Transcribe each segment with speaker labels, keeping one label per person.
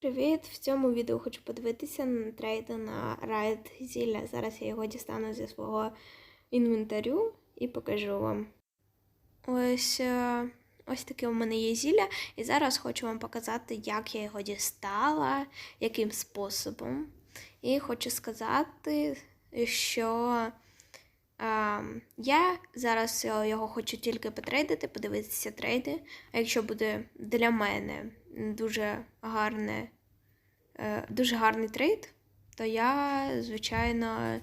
Speaker 1: Привіт! В цьому відео хочу подивитися на трейд на райд зілля. Зараз я його дістану зі свого інвентарю і покажу вам. Ось, е, ось таке у мене є зілля. І зараз хочу вам показати, як я його дістала, яким способом. І хочу сказати, що е, я зараз його хочу тільки потрейдити, подивитися трейди. А якщо буде для мене дуже гарне, е, дуже гарний трейд, то я, звичайно,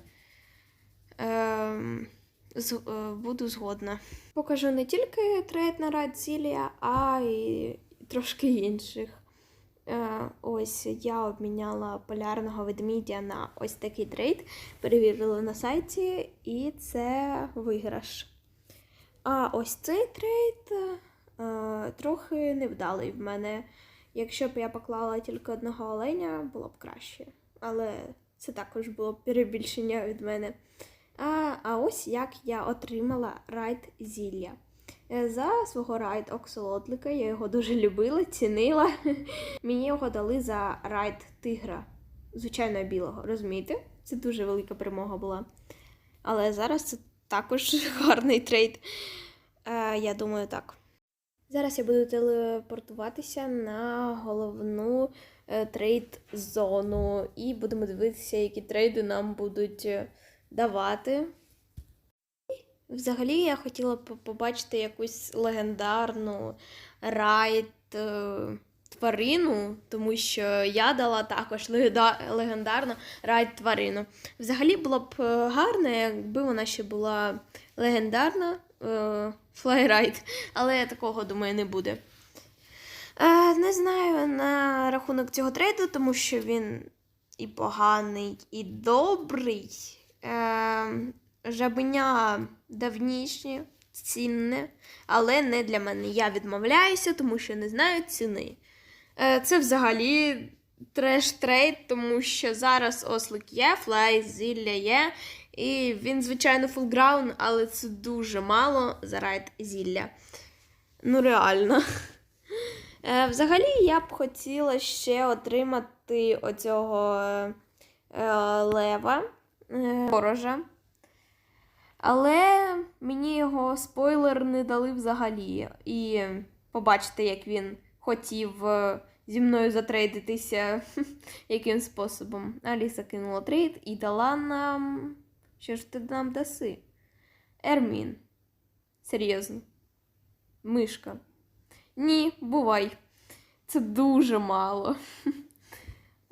Speaker 1: е, з, е, буду згодна. Покажу не тільки трейд на Радзілія, а й трошки інших. Е, ось я обміняла полярного ведмідя на ось такий трейд. Перевірила на сайті, і це виграш. А ось цей трейд трохи невдалий в мене. Якщо б я поклала тільки одного оленя, було б краще. Але це також було б перебільшення від мене. А, а ось як я отримала райд зілля. Е, За свого райд оксолотлика я його дуже любила, цінила. Мені його дали за райд тигра, звичайно, білого. Розумієте? Це дуже велика перемога була. Але зараз це також гарний трейд. Е, я думаю, так. Зараз я буду телепортуватися на головну е, трейд-зону і будемо дивитися, які трейди нам будуть е, давати. Взагалі я хотіла побачити якусь легендарну райд е, тварину, тому що я дала також легендарну райд тварину. Взагалі було б е, гарно, якби вона ще була легендарна е, флайрайд, але такого, думаю, не буде. Е, не знаю на рахунок цього трейду, тому що він і поганий, і добрий. Е, жабеня давнішнє, цінне, але не для мене. Я відмовляюся, тому що не знаю ціни. Е, це взагалі треш-трейд, тому що зараз ослик є, флай, зілля є. І він, звичайно, фулграун, але це дуже мало за райд зілля. Ну, реально. Е, Взагалі, я б хотіла ще отримати оцього е, лева ворожа. Але мені його спойлер не дали взагалі. І побачите, як він хотів е, зі мною затрейдитися яким способом. Аліса кинула трейд і дала нам. Що ж ти нам даси? Ермін. Серйозно. Мишка. Ні, бувай. Це дуже мало.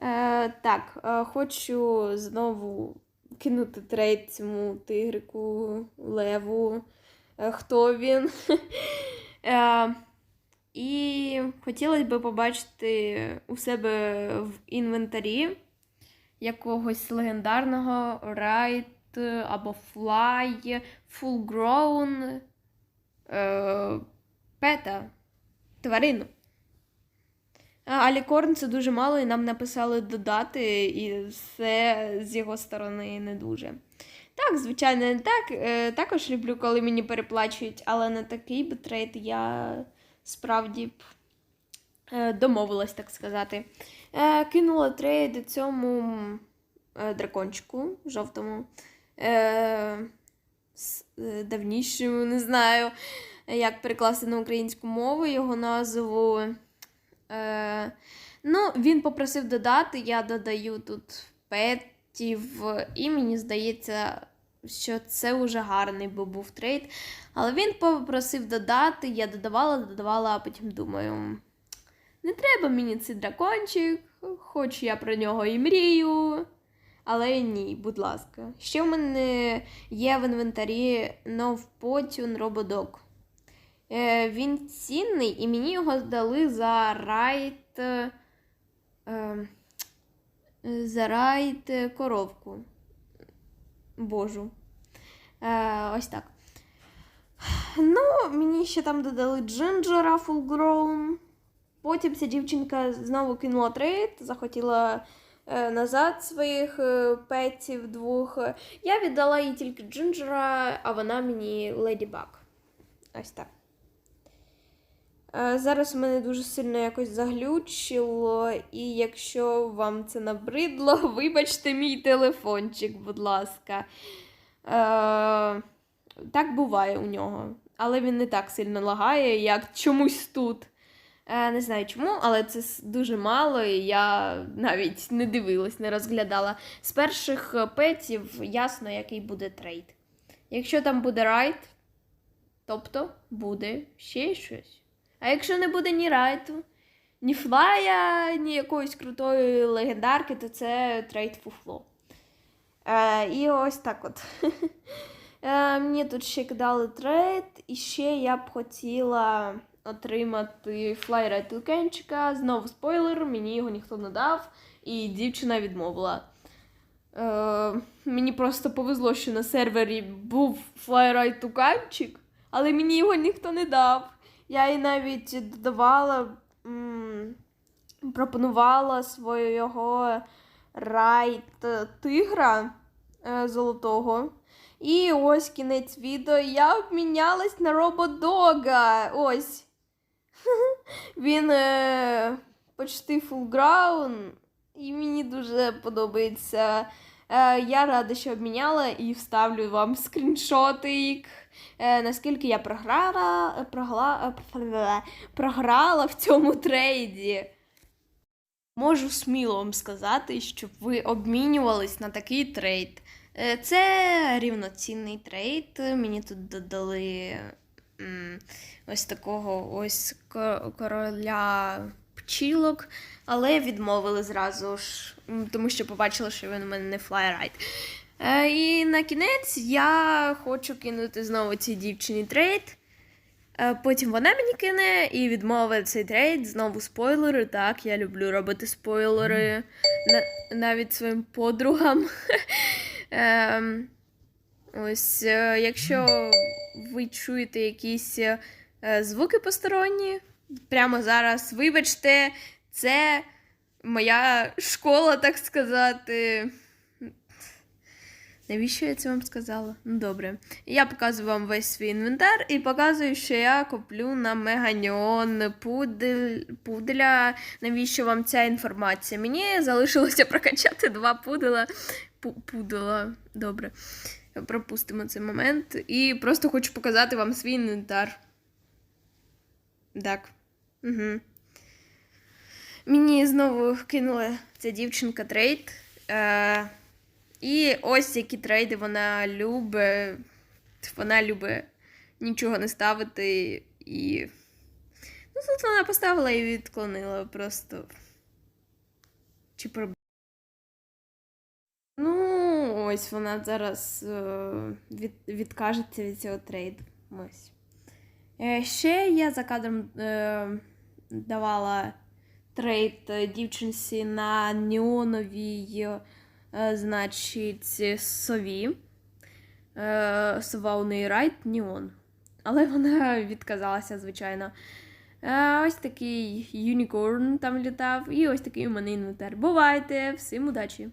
Speaker 1: Е, так, е, хочу знову кинути трейд цьому тигрику, леву. Е, хто він? Е, і хотілося б побачити у себе в інвентарі якогось легендарного райд або флай, full grown е, пета, тварину. Алікорн це дуже мало, і нам написали додати, і все з його сторони не дуже. Так, звичайно, не так. Е, також люблю, коли мені переплачують, але на такий би трейд я справді б домовилась, так сказати. Е, кинула трейд цьому е, дракончику жовтому. Е, е, давнішому, не знаю, як перекласти на українську мову його назву. Е, ну, він попросив додати, я додаю тут петів, і мені здається, що це вже гарний бо був трейд. Але він попросив додати, я додавала, додавала, а потім думаю. Не треба мені цей дракончик, хоч я про нього і мрію. Але ні, будь ласка. Ще в мене є в інвентарі Новпотюн Рободок. Е, він цінний, і мені його дали за райд. е, е, за райд е, коровку. Божу. Е, ось так. Ну, мені ще там додали Джинджера Grown. Потім ця дівчинка знову кинула трейд, захотіла е, назад своїх е, петів двох. Я віддала їй тільки Джинджера, а вона мені Леді Баг. Ось так. Е, Зараз мене дуже сильно якось заглючило, і якщо вам це набридло, вибачте мій телефончик, будь ласка. Е, так буває у нього, але він не так сильно лагає, як чомусь тут. Е, не знаю чому, але це дуже мало, і я навіть не дивилась, не розглядала. З перших е, петів ясно, який буде трейд. Якщо там буде райт, тобто буде ще щось. А якщо не буде ні райту, ні флая, ні якоїсь крутої легендарки, то це трейд фуфло. Е, і ось так от. Е, мені тут ще кидали трейд, і ще я б хотіла отримати флайрайт Тукенчика. Знову спойлер, мені його ніхто не дав, і дівчина відмовила. Е, мені просто повезло, що на сервері був флайрайт Туканчик, але мені його ніхто не дав. Я їй навіть додавала, м, пропонувала свого райт тигра е, золотого. І ось кінець відео. Я обмінялась на рободога. Ось. Він е, почти фулграун, і мені дуже подобається. Е, я рада, що обміняла і вставлю вам скріншотик. Е, наскільки я програла, прогла, е, програла в цьому трейді. Можу сміло вам сказати, щоб ви обмінювались на такий трейд. Е, Це рівноцінний трейд. Мені тут додали ось такого ось короля пчілок, але відмовили зразу ж, тому що побачили, що він у мене не флайрайт. Е, І на кінець я хочу кинути знову цій дівчині трейд. Е, Потім вона мені кине і відмовить цей трейд. Знову спойлери. Так, я люблю робити спойлери на, навіть своїм подругам. Ем, ось, е, якщо ви чуєте якісь е, звуки посторонні, прямо зараз, вибачте, це моя школа, так сказати. Навіщо я це вам сказала? Ну, добре. Я показую вам весь свій інвентар і показую, що я куплю на Меганіон пудель, пуделя. Навіщо вам ця інформація? Мені залишилося прокачати два пудела. Пу- пудела. Добре. Пропустимо цей момент. І просто хочу показати вам свій інвентар. Так. Угу. Мені знову кинула ця дівчинка трейд. Е- і ось які трейди вона любить. Вона любить нічого не ставити і. Ну, тут вона поставила і відклонила просто. Чи ось вона зараз е, від, відкажеться від цього трейду. Ось. Е, ще я за кадром е, давала трейд дівчинці на неоновій. Значить, сові. Сова у неї райт Ніон. Але вона відказалася, звичайно. Ось такий юнікорн там літав, і ось такий у мене інвентар. Бувайте! Всім удачі!